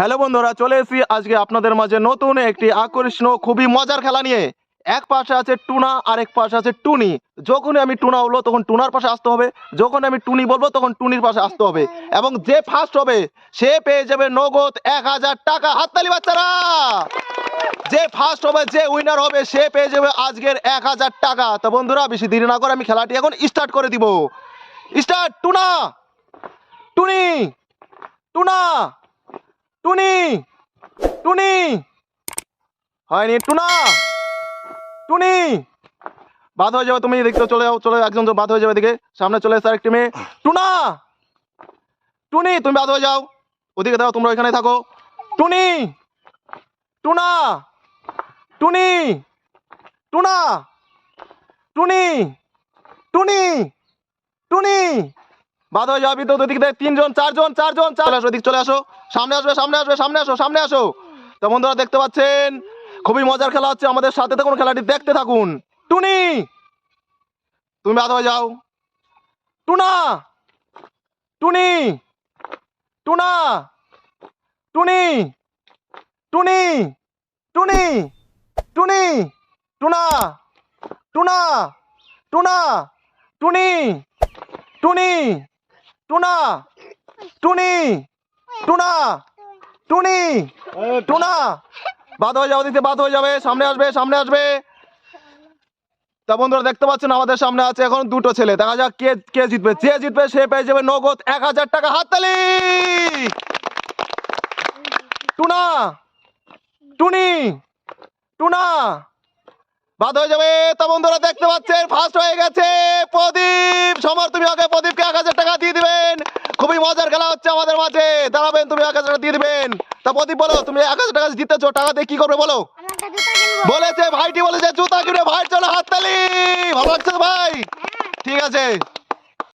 Hello বন্ধুরা, চলে এসেছি আজকে আপনাদের মাঝে নতুন একটি আকর্ষণীয়, খুবই মজার খেলা নিয়ে। এক পাশে আছে টুনা আর এক পাশে আছে টুনি। যখনই আমি টুনা বলব তখন টুনার পাশে আসতে হবে। যখন আমি টুনি বলব, তখন টুনির পাশে আসতে হবে। এবং যে ফার্স্ট হবে, সে পেয়ে যাবে নগদ এক হাজার টাকা। হাততালি, বাচ্চারা! যে ফার্স্ট হবে, যে উইনার হবে, সে পেয়ে যাবে আজকের এক হাজার টাকা। তো বন্ধুরা, বেশি দেরি না করে আমি খেলাটি এখন স্টার্ট করে দিব। স্টার্ট টুনা! টুনি! টুনা! টুনি টুনি। হয়নি, টুনা। টুনি। বাদ হয়ে যাবে তুমি দেখতে চলে যাও, চলে একজন বাদ হয়ে যাবে এদিকে। সামনে চলে এসে আরেকটি মেয়ে। টুনা! টুনি, তুমি বাদ হয়ে যাও। ওদিকে দাও তোমরা ওইখানে থাকো। টুনি! টুনা! টুনি! টুনা! টুনি! টুনি! টুনি! বাদ হয়ে যাবি তো ওদিকে দেখ তিনজন, চারজন চারজন চার আসো, এদিক চলে আসো। সামনে আসবে সামনে আসবে, সামনে আসো সামনে আসো। তো বন্ধুরা দেখতে পাচ্ছেন, খুবই মজার খেলা হচ্ছে। আমাদের সাথে থাকুন, খেলাটি দেখতে থাকুন। টুনি! তুমি বাদ হয়ে যাও। টুনা! টুনি! টুনা! টুনি! টুনি! টুনি! টুনি! টুনা! টুনা! টুনা! টুনি! টুনি! টুনা, টুনি টুনা টুনি, টুনা। বাদ হয়ে যাও দিতে, বাদ হয়ে যাবে, সামনে আসবে সামনে আসবে। তা বন্ধুরা দেখতে পাচ্ছেন আমাদের সামনে আছে এখন দুটো ছেলে। দেখা যাক কে কে জিতবে। যে জিতবে সে পেয়ে যাবে নগদ এক হাজার টাকা হাততালি। টুনা, টুনি, টুনা। বাদ হয়ে যাবে। তা বন্ধুরা দেখতে পাচ্ছেন ফার্স্ট হয়ে গেছে প্রদীপ সমর তুমি আগে প্রদীপকে এক হাজার টাকা দিয়ে দিবেন খুবই মজার খেলা হচ্ছে আমাদের মাঝে। দাঁড়াবেন তুমি এক হাজার টাকা দিয়ে দিবেন। তা প্রদীপ বলো তুমি এক হাজার টাকা জিতেছো টাকা দিয়ে কি করবে বলো? বলেছে ভাইটি বলেছে জুতা কিনে ভাই চলো হাততালি। ভালো লাগছে ভাই? ঠিক আছে।